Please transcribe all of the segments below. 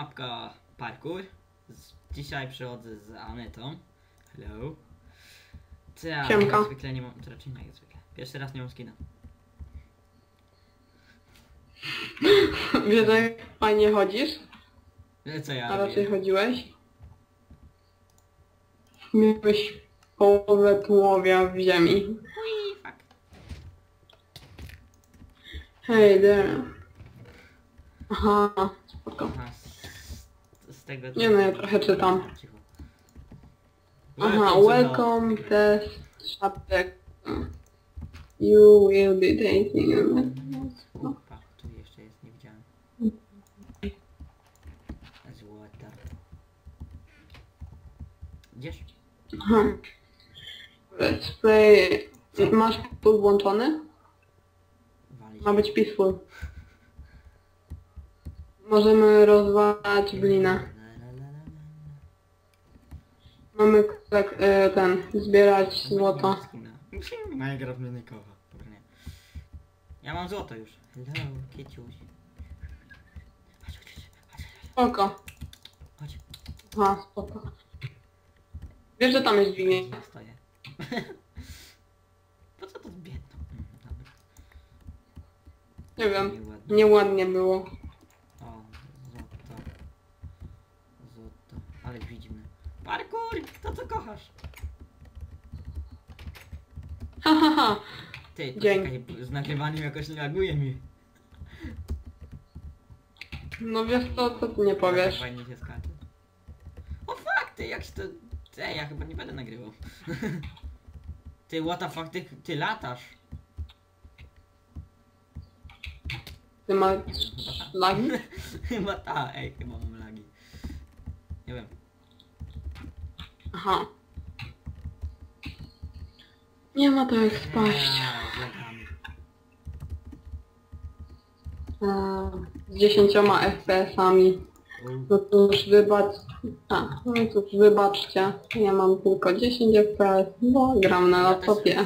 mapka parkour. Dzisiaj przychodzę z Anetą. Hello. Ja Siemka. jak zwykle nie mam, to raczej nie jak zwykle. Pierwszy raz nie mam skina. Wiesz, jak fajnie chodzisz? Ale co ja A raczej chodziłeś? Miałeś połowę tułowia w ziemi. Ui, fuck. Hej, there. Aha, spoko. Aha, tego... Nie no, ja trochę czytam. Cicho. Aha, welcome test szapek. You will be dating. No. Opa, tu jeszcze jest, nie widziałem. Złota. Gdzież? Aha. Let's play. Masz peaceful włączony? Ma być peaceful. Możemy rozwalać blinę. Mamy tak, e, ten, zbierać złoto. Minecraft kocha. Dobra, nie. Ja mam złoto już. Hello, kiciuś. Chodź, chodź, chodź, chodź, Spoko. chodź. Aha, spoko. Wiesz, że tam jest dźwignię. Ja stoję. po co to zbiedno? Mm, Dobra. Nie wiem. Nieładnie. Nieładnie było. O, złoto. Złoto. Ale widzimy. Parkour! To co kochasz? Ha, ha, ha. Ty, poczekaj, z nagrywaniem jakoś laguje mi. No wiesz co, co ty nie Tak powiesz? fajnie się skacze. O fuck, ty, jak się to... Ty, ja chyba nie będę nagrywał. ty, what the fuck, ty, ty latasz. Ty masz lagi? chyba ta, ej, chyba mam lagi. Nie wiem. Aha. Nie ma to jak spaść. Z 10 FPS-ami. No cóż, wybacz... A, no cóż, wybaczcie. Ja mam tylko 10 FPS, bo gram na laptopie.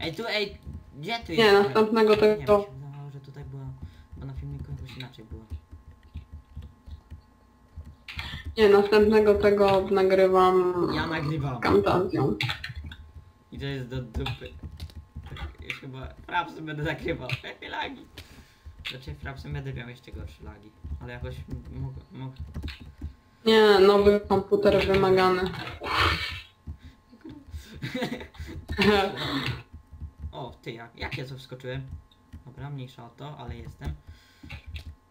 Ej, tu, ej, gdzie tu Nie, jest? następnego Nie mi tego... się wydawało, że tutaj była... Bo na filmiku jakoś inaczej było. Nie, następnego tego nagrywam Ja nagrywam. z Camtasią. I to jest do dupy. Tak, Już chyba frapsy będę nagrywał. Jakie lagi. Znaczy frapsy będę miał jeszcze gorsze lagi. Ale jakoś mógł... mógł... Nie, nowy komputer wymagany. o, ty, jak, jak ja tu wskoczyłem? Dobra, mniejsza o to, ale jestem.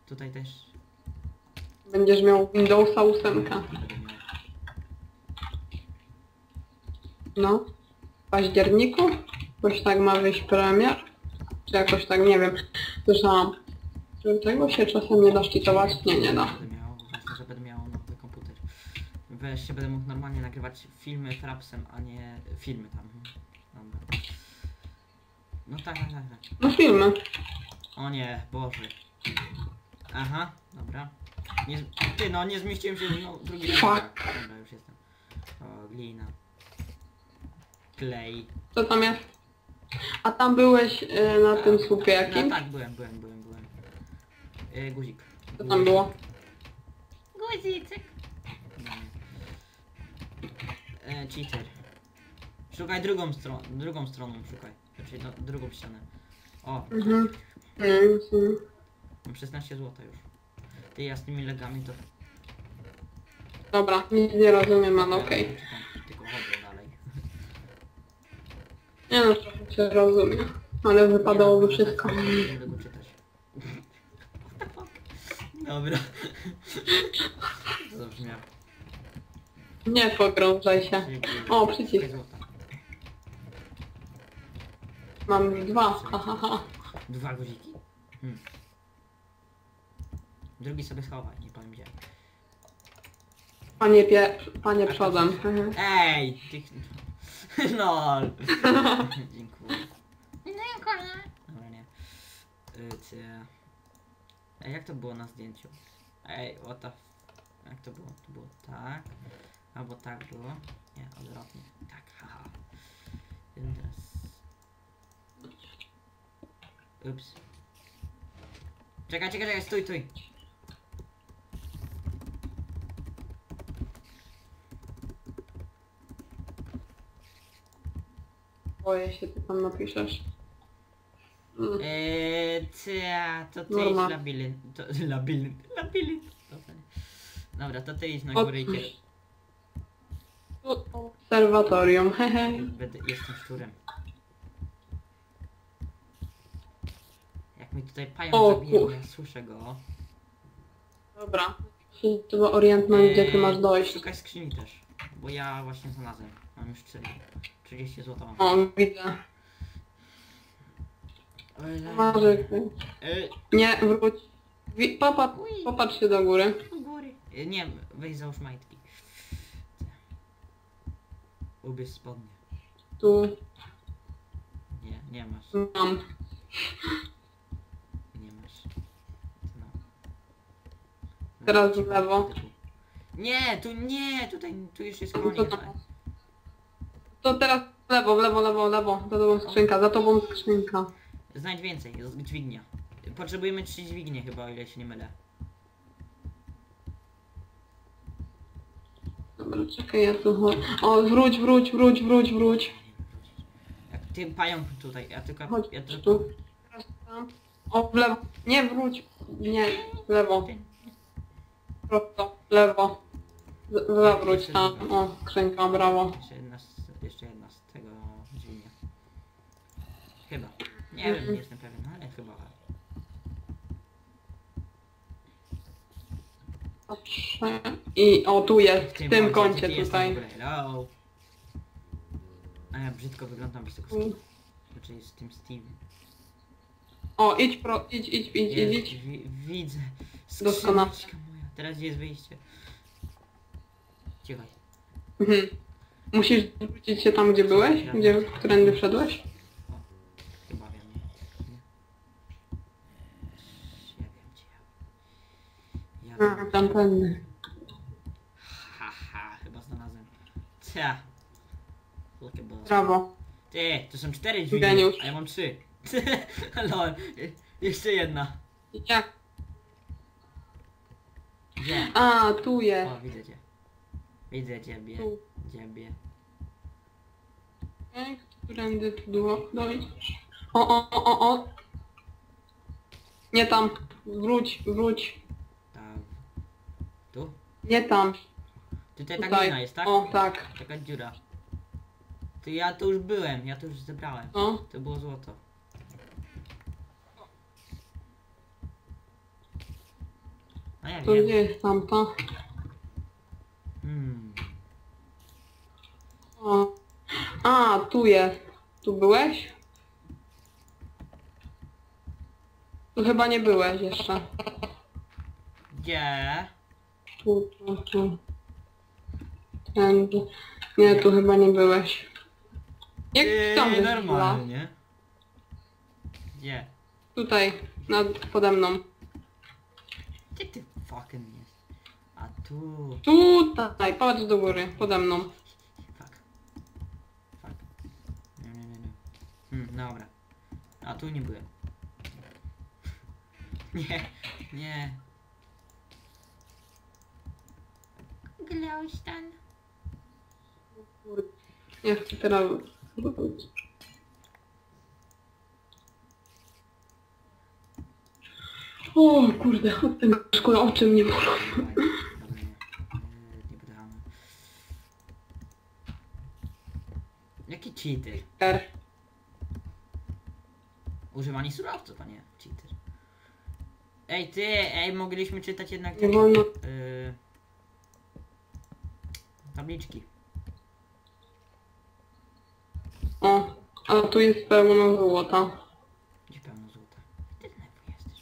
Tutaj też Będziesz miał Windowsa 8. będę miał. No. W październiku? Jakoś tak ma wyjść premier? Czy jakoś tak, nie wiem. Słyszałam. Czy tego się czasem nie da szczytować? Nie, nie da. Będę miał, że będę miał nowy komputer. Wreszcie będę mógł normalnie nagrywać filmy frapsem, a nie filmy tam. Dobra. No tak, tak, tak, tak. No filmy. O nie, Boże. Aha, dobra. Nie, z- ty no, nie zmieściłem się no, drugi raz. Fuck. Dobra, już jestem. O, glina. Klej. Co tam jest? A tam byłeś y, na tym słupie No jakimś? tak, byłem, byłem, byłem, byłem. Yy, guzik. Co tam było? Guziczek. E, cheater. Szukaj drugą stroną, drugą stroną szukaj. Znaczy no, drugą ścianę. O, Mhm. Mam 16 zł już. Ty ja z tymi legami to... Dobra, nic nie rozumiem, ale okej. Tylko chodzę dalej. Nie no, trochę się rozumiem. Ale wypadałoby wszystko. Nie będę go czytać. What the fuck? Dobra. Zabrzmiało? Nie pogrążaj się. O, przycisk. Mam już dwa. Ha, ha, ha. Dwa guziki? Hmm. Drugi sobie schowaj, nie powiem gdzie. Panie pie... Panie przodem. Mhm. Ej! Tych... No. Dziękuję. Dobra, nie. Y, Ty... Ej, jak to było na zdjęciu? Ej, what the... f- Jak to było? To było tak. Albo tak było. Nie, odwrotnie. Tak, haha. Jeden teraz... Ups. Czekaj, czekaj, czekaj, stój, stój. Boję się, ty tam napiszesz. Mm. Eee, cia, to ty Norma. idź labirynt. To, labirynt, labirynt. To ten. Dobra, to ty idź na górę i kiedy... Tu Obserwatorium, hehe. Będę, jestem szczurem. Jak mi tutaj pająk O, zabije, ku- bo ja słyszę go. Dobra. Się Trzeba orientnąć, gdzie ty masz dojść. Szukaj skrzyni też, bo ja właśnie znalazłem. Mam już 4, 30 zł. mam. O, widzę. Może... Ej, Nie, wróć. Wi- Popatrz, się do góry. u góry. E, Nie, weź załóż majtki. Ubierz spodnie. Tu Nie, nie masz. mam. Nie masz. No. Teraz w lewo. Nie, tu nie, tutaj, tu już jest koniec. To teraz w lewo, w lewo, lewo, lewo. Za tobą skrzynka, za tobą skrzynka. Znajdź więcej, dźwignia. Potrzebujemy trzy dźwignie chyba, o ile się nie mylę. Dobra, czekaj, ja tu chodź. O, wróć, wróć, wróć, wróć, wróć. Jak ty pająk tutaj, ja tylko... Chodź ja tylko... tu. Teraz tam. O, w lewo. Nie, wróć. Nie, w lewo. Prosto, w lewo. Z- Zawróć tam. O, skrzynka, brawo. Jeszcze jedna jeszcze jedna z tego dźwignia. Chyba. Nie wiem, Mhm. nie jestem pewien, ale chyba. I o, tu jest, w tym kącie ty jesteś w tutaj. ogóle? Hello. A ja brzydko wyglądam bez tego Mm. skitu. Znaczy z tym Steve. O, idź pro, idź, idź, idź, idź, Jest, idź. wi widzę. Doskonale. Skrzyneczka moja. Teraz gdzie jest wyjście? Cicho. Mhm. Musisz wrócić się tam, gdzie byłeś? Gdzie, którędy wszedłeś? Chyba wiem. Nie? Ja wiem ja. Ja A, tamtędy. Haha, chyba znalazłem. Cia. At boss. Brawo. Ty, to są cztery dźwignie, Geniusz. a ja mam trzy. Lol. Jeszcze jedna. Jak? Gdzie? A, tu jest. O, widzę cię. Widzę ciebie. Tu. Ciebie. Okej, Którędy tu było dojść? O, o, o, o, o. Nie tam. Wróć, wróć. Tam. Tu? Nie tam. Tutaj ta Tutaj. glina jest, tak? O, tak. Taka dziura. To ja tu już byłem, ja to już zebrałem. O. To było złoto. A ja To wiem. gdzie jest tamta? Hmm. O. A, tu jest. Tu byłeś? Tu chyba nie byłeś jeszcze. Gdzie? Tu, tu, tu. Tędy. Nie, tu chyba nie byłeś. Jak tam Yy, jest była? normalnie. Gdzie? Tutaj, nad, pode mną. Gdzie ty fucking? A tu. Tutaj, patrz do góry, pode mną. Fuck. Fuck. Nie, nie, nie, nie. Hmm, dobra. A tu nie byłem. Nie, nie. Glowstone. Ja chcę teraz... O kurde, od tego szkoły oczy mnie bolą. Dobra, nie. Yy, Nie bramy. Jaki cheater? Używanie surowców, nie cheater. Ej ty, ej, mogliśmy czytać jednak te Nie wolno... yy, tabliczki. O, a tu jest pełno złota. Gdzie pełno złota? Ty znowu jesteś.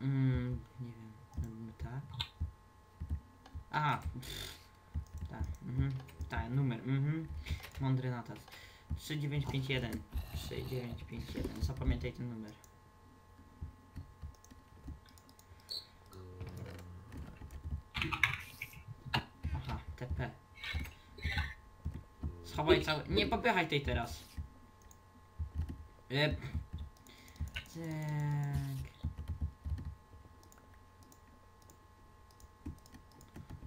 Mm, nie wiem, robimy tak. Aha, pff, tak, numer, mhm, mądry natas. 3951, 3951, zapamiętaj ten numer. Aha, TP. Schowaj cały... Nie popychaj tej teraz. Tak.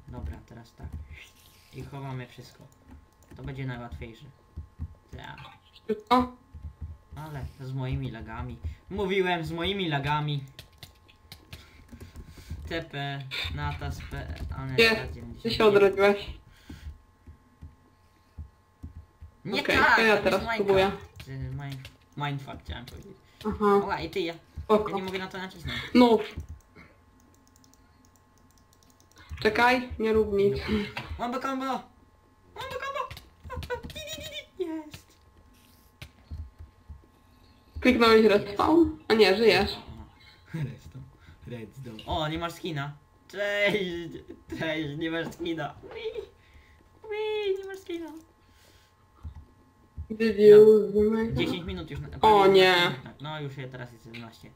Dobra, teraz tak. I chowamy wszystko. To będzie najłatwiejsze. Tak. Ale z moimi lagami. Mówiłem z moimi lagami. TP, Natas, P? Aneta, 90. Ty się odrodziłeś. Nie Okej, tak, to ja teraz spróbuję. Y, Mind, mindfuck chciałem powiedzieć. Aha, Oła, i ty, ja, ja nie mogę na to nacisnąć. No. Czekaj, nie rób nic. Combo! Mambo combo! Di, di. Jest! Kliknąłeś respawn? A nie, żyjesz. Redstone. Redstone. O, nie masz skina. Cześć! Cześć, nie masz skina. Wii! Wii, nie masz skina. Did you make 10 minut już na... O nie. 11 minut. No już je teraz jest 11.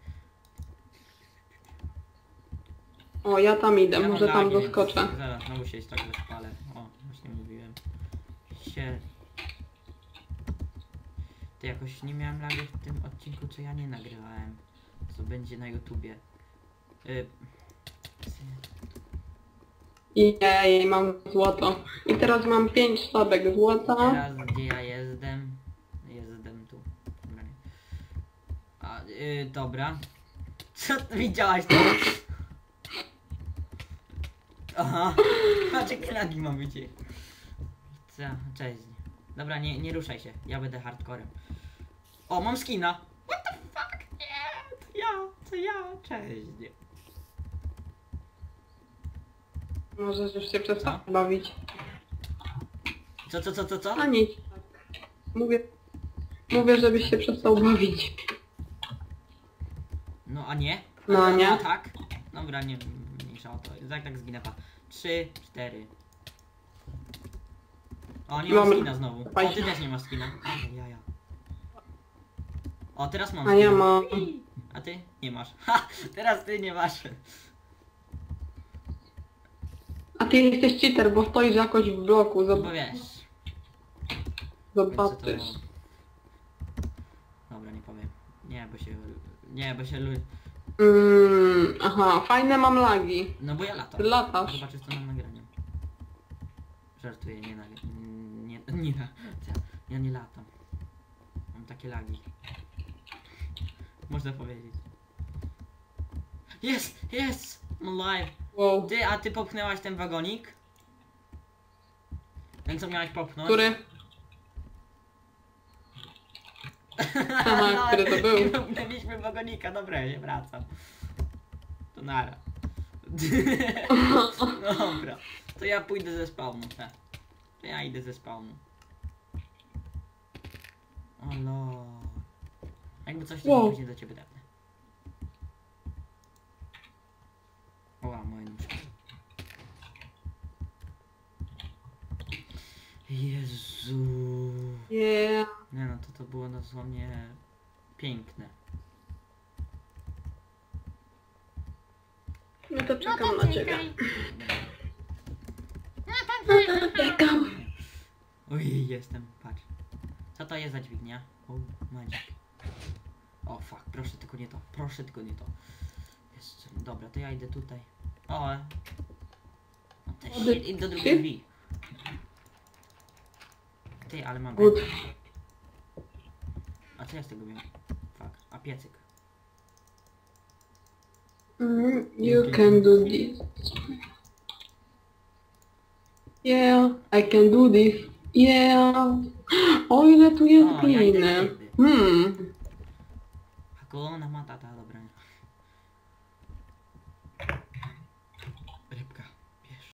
O, ja tam idę, Ja może tam doskoczę. Zaraz znowu się tak rozpalę. O, właśnie mówiłem. Się... Ty jakoś nie miałem lagi w tym odcinku, co ja nie nagrywałem. Co będzie na YouTubie. Y... Jej, mam złoto. I teraz mam 5 sztabek złota. Teraz gdzie ja jestem? Jestem tu. Dobra. A, y, dobra. Co ty widziałaś to? Aha. Patrz jakie lagi mam być. Co? Cześć. Dobra, nie, nie ruszaj się. Ja będę hardcorem. O, mam skina. What the fuck? Nie, to ja, to ja. Cześć. Możesz już się przestać bawić. Co, co, co, co, co? A nic. Mówię, mówię, żebyś się przestał bawić. No a nie? No, nie. No tak. Dobra, nie mniejsza o to. Tak, tak zginę pa. Trzy, cztery. O, nie mam Mam- skina znowu. O, ty też nie masz skina. Ale Jaja. O, teraz mam A ja skina. mam. A ty? Nie masz. Ha! Teraz ty nie masz. A ty jesteś cheater, bo stoisz jakoś w bloku. Bo Zob- wiesz. zobaczysz. co to- Dobra, nie powiem. Nie, bo się... Nie, bo się... lu- Mm, aha, fajne mam lagi. No bo ja latam. Ty latasz. Zobaczysz co mam nagranie. Żartuję, nie nagrę. Nie, nie, co? ja nie latam. Mam takie lagi. Można powiedzieć. Jest, jest! I'm alive. Wow. Ty, a ty popchnęłaś ten wagonik? Ten co miałeś popchnąć? Który? Aha, który to był? Nie popchnęliśmy wagonika, dobra, ja nie wracam. To nara. Dobra, to ja pójdę ze spawnu, te. To ja idę ze spawnu. O no. Jakby coś to później do ciebie depnę. Oła, moje nóżki. Jezu. Yeah. Nie no, to to było dosłownie piękne. No to czekam na ciebie. Dobra. Czekam. Ojej, jestem, patrz. Co to jest za dźwignia? O, magic. O, fuck, proszę tylko nie to, proszę tylko nie to. Jest, dobra, to ja idę tutaj. O, e. no te Ody- shit, idę do drugiej Ty? drzwi. Ty, ale mam. A co ja z tego wiem? Fuck, a piecyk. Mm, you can do this. Yeah, I can do this. Yeah. O ile tu jest O, ja idę gliny. kiedy. Hmm. Hakuna Matata, dobra. nie.